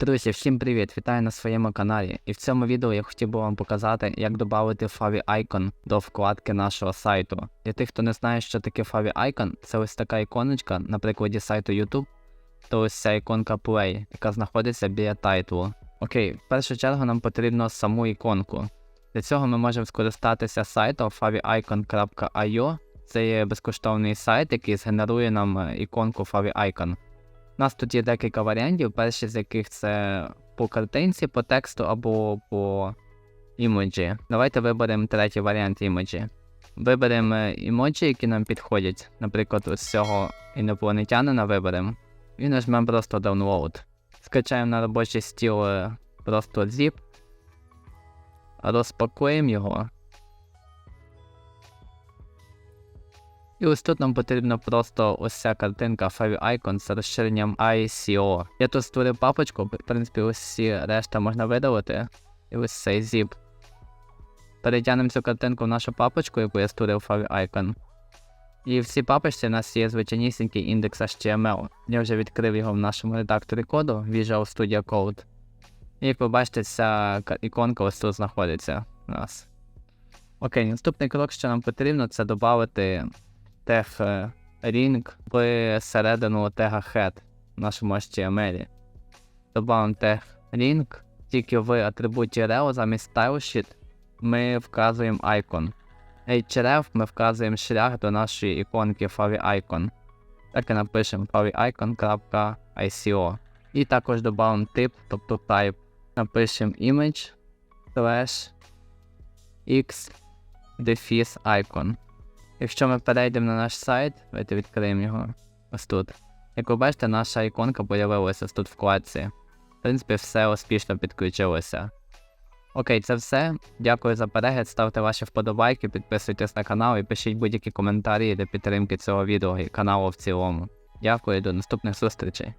Друзі, всім привіт! Вітаю на своєму каналі. І в цьому відео я хотів би вам показати, як додати Favy Icon до вкладки нашого сайту. Для тих, хто не знає, що таке Favy Icon, це ось така іконочка на прикладі сайту YouTube, то ось ця іконка Play, яка знаходиться біля тайтлу. Окей, в першу чергу нам потрібно саму іконку. Для цього ми можемо скористатися сайтом favyicon.io. Це є безкоштовний сайт, який згенерує нам е, іконку Favy Icon. У нас тут є декілька варіантів, перший з яких це по картинці, по тексту або по імоджі. Давайте виберемо третій варіант імоджі. Виберемо е, імоджі, які нам підходять. Наприклад, ось цього інопланетянина виберемо. І нажмемо просто download. Скачаємо на робочий стіл е, просто zip. Розпакуємо його. І ось тут нам потрібно просто ось ця картинка Fire Icon з розширенням ICO. Я тут створив папочку, в принципі, ось всі решта можна видалити. І ось цей zip. Перетягнемо цю картинку в нашу папочку, яку я створив Fire Icon. І в цій папочці у нас є звичайнісінький індекс HTML. Я вже відкрив його в нашому редакторі коду Visual Studio Code. І як ви бачите, ця іконка ось тут знаходиться у нас. Окей, наступний крок, що нам потрібно, це додати тег е, ring в середину тега head в нашому HTML. Добавимо тег ring, тільки в атрибуті rel замість stylesheet ми вказуємо icon. href ми вказуємо шлях до нашої іконки Favy Icon. Так і напишемо favyicon.ico. І також додамо тип, тобто type. Напишемо image slash x defis icon. Якщо ми перейдемо на наш сайт, давайте відкриємо його ось тут. Як ви бачите, наша іконка появилася ось тут в вкладці. В принципі, все успішно підключилося. Окей, це все. Дякую за перегляд. Ставте ваші вподобайки, підписуйтесь на канал і пишіть будь-які коментарі для підтримки цього відео і каналу в цілому. Дякую, до наступних зустрічей.